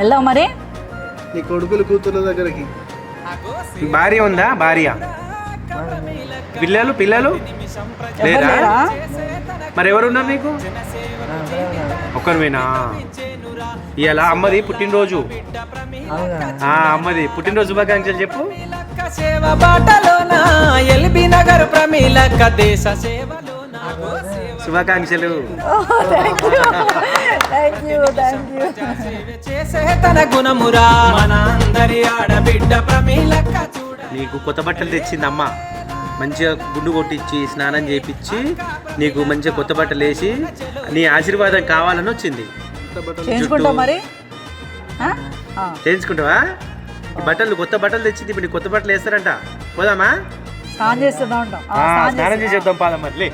వెళ్దాం మరి. నీ కొడుకులు కూతుర్ల దగ్గరికి. భార్య ఉందా? భార్య. పిల్లలు పిల్లలు? లేరా? మరి ఎవరున్నారు నీకు? ఒక్కరివేనా ఇవాళ అమ్మది పుట్టినరోజు. ఆ, అమ్మది. పుట్టినరోజు శుభాకాంక్షలు చెప్పు. సేవ బాటలోన? ఎల్బీ నగర్ ప్రమీలక దేశ సేవలోన శుభాకాంక్షలు. తన గుణమురా ఆడబిడ్డ ప్రమీలక్క నీకు కొత్త బట్టలు తెచ్చింది అమ్మ మంచిగా గుండు కొట్టించి స్నానం చేయించి నీకు మంచిగా కొత్త బట్టలు వేసి నీ ఆశీర్వాదం కావాలని వచ్చింది. చేయించుకుంటాం మరి? ఆ? ఆ. చేయించుకుంటావా? బట్టలు కొత్త బట్టలు తెచ్చింది ఇప్పుడు కొత్త బట్టలు వేస్తారంట. పోదామా? స్నానం చేస్తుందా స్నానం స్నానం చేసి చేస్తుందా? వద్దాం పాదం మరి.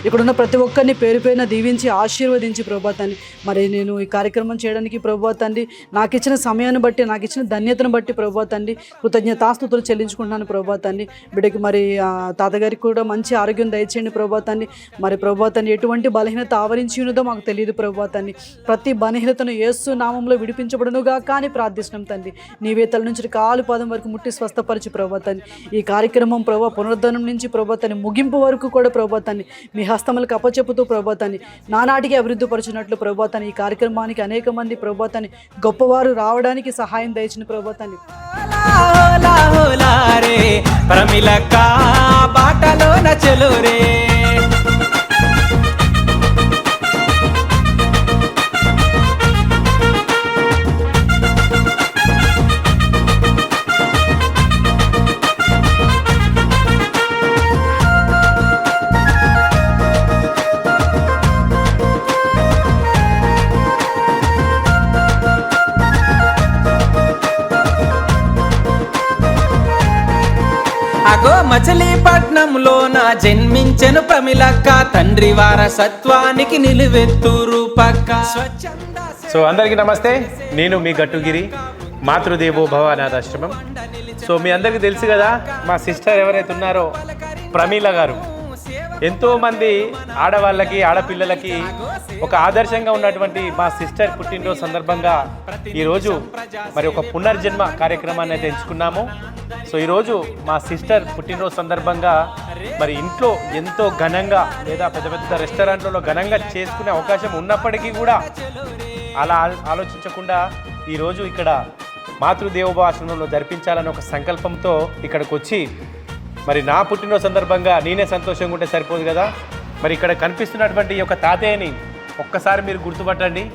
ఇక్కడున్న ప్రతి ఒక్కరిని పేరు పైన దీవించి ఆశీర్వదించి ప్రభాతాన్ని మరి నేను ఈ కార్యక్రమం చేయడానికి ప్రభాతాన్ని నాకు ఇచ్చిన సమయాన్ని బట్టి నాకు ఇచ్చిన ధన్యతను బట్టి ప్రభాతాన్ని కృతజ్ఞతాస్తుతులు చెల్లించుకుంటున్నాను ప్రభాతాన్ని బిడ్డకి మరి ఆ, తాతగారికి కూడా మంచి ఆరోగ్యం దయచేయండి ప్రభాతాన్ని మరి ప్రభాతాన్ని ఎటువంటి బలహీనత ఆవరించి ఉన్నదో మాకు తెలియదు ప్రభాతాన్ని ప్రతి బలహీనతను ఏసు నామంలో విడిపించబడునుగా కానీ ప్రార్థిస్తున్నాం తండ్రి. నీవే తల నుంచి కాలు పాదం వరకు ముట్టి స్వస్థపరిచి ప్రభాతాన్ని ఈ కార్యక్రమం ప్రభా పునరుద్ధరణం నుంచి ప్రభాతాన్ని ముగింపు వరకు కూడా ప్రభాతాన్ని మీ హస్తములకు అప్పచెప్పుతూ ప్రభాతాన్ని నానాటికి అభివృద్ధి పరుచున్నట్లు ప్రభాతాన్ని ఈ కార్యక్రమానికి అనేక మంది ప్రభాతాన్ని గొప్పవారు రావడానికి సహాయం దయచిన ప్రభాతాన్ని హోలా హోలా రే బాటలోన చెలురే. ఎలాగో మచిలీపట్నంలో నా జన్మించెను ప్రమిలక్క. తండ్రి వారసత్వానికి నిలువెత్తు రూపక్క. సో అందరికీ నమస్తే. నేను మీ గట్టుగిరి మాతృదేవో భవానాథాశ్రమం. సో మీ అందరికీ తెలుసు కదా మా సిస్టర్ ఎవరైతే ఉన్నారో ప్రమీల గారు. ఎంతో మంది ఆడవాళ్ళకి ఆడపిల్లలకి ఒక ఆదర్శంగా ఉన్నటువంటి మా సిస్టర్ పుట్టినరోజు సందర్భంగా ఈరోజు మరి ఒక పునర్జన్మ కార్యక్రమాన్ని అయితే ఎంచుకున్నాము. సో ఈరోజు మా సిస్టర్ పుట్టినరోజు సందర్భంగా మరి ఇంట్లో ఎంతో ఘనంగా లేదా పెద్ద పెద్ద రెస్టారెంట్లలో ఘనంగా చేసుకునే అవకాశం ఉన్నప్పటికీ కూడా అలా ఆలోచించకుండా ఈరోజు ఇక్కడ మాతృదేవోభాషణంలో జరిపించాలని ఒక సంకల్పంతో ఇక్కడికి వచ్చి మరి నా పుట్టినరోజు సందర్భంగా నేనే సంతోషంగా ఉంటే సరిపోదు కదా? మరి ఇక్కడ కనిపిస్తున్నటువంటి ఈ యొక్క తాతయ్యని ఒక్కసారి మీరు గుర్తుపట్టండి.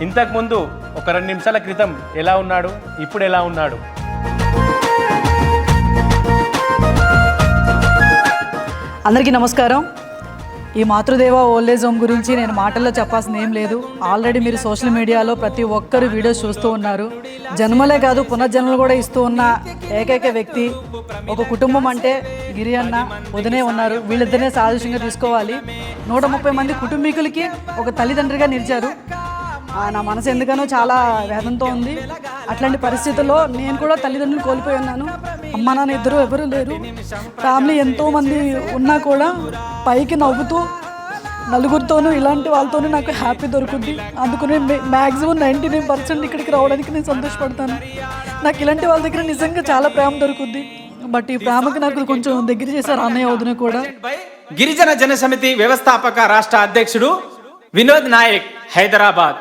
ఇంతకుముందు ఒక రెండు నిమిషాల క్రితం ఎలా ఉన్నాడు? ఇప్పుడు ఎలా ఉన్నాడు? అందరికీ నమస్కారం. ఈ మాతృదేవ ఓల్డేజ్ హోమ్ గురించి నేను మాటల్లో చెప్పాల్సిన ఏం లేదు. ఆల్రెడీ మీరు సోషల్ మీడియాలో ప్రతి ఒక్కరు వీడియోస్ చూస్తూ ఉన్నారు. జన్మలే కాదు పునర్జన్మలు కూడా ఇస్తూ ఉన్న ఏకైక వ్యక్తి ఒక కుటుంబం అంటే గిరి అన్న వదినే ఉన్నారు. వీళ్ళిద్దరినే సాదృశ్యంగా తీసుకోవాలి. నూట ముప్పై మంది కుటుంబీకులకి ఒక తల్లిదండ్రిగా నిలిచారు. నా మనసు ఎందుకనో చాలా వేదంతో ఉంది. అట్లాంటి పరిస్థితుల్లో నేను కూడా తల్లిదండ్రులు కోల్పోయి ఉన్నాను. అమ్మ నాన్న ఇద్దరు ఎవరు లేరు. ఫ్యామిలీ ఎంతో మంది ఉన్నా కూడా పైకి నవ్వుతూ నలుగురితోనూ ఇలాంటి వాళ్ళతోనూ నాకు హ్యాపీ దొరుకుద్ది. అందుకని మ్యాక్సిమం నైంటీ నైన్ పర్సెంట్ ఇక్కడికి రావడానికి నేను సంతోషపడతాను. నాకు ఇలాంటి వాళ్ళ దగ్గర నిజంగా చాలా ప్రేమ దొరుకుద్ది. బట్ ఈ ప్రేమకి నాకు కొంచెం దగ్గర చేశారు అన్నయ్య వదిన కూడా. గిరిజన జన సమితి వ్యవస్థాపక రాష్ట్ర అధ్యక్షుడు వినోద్ నాయక్ హైదరాబాద్.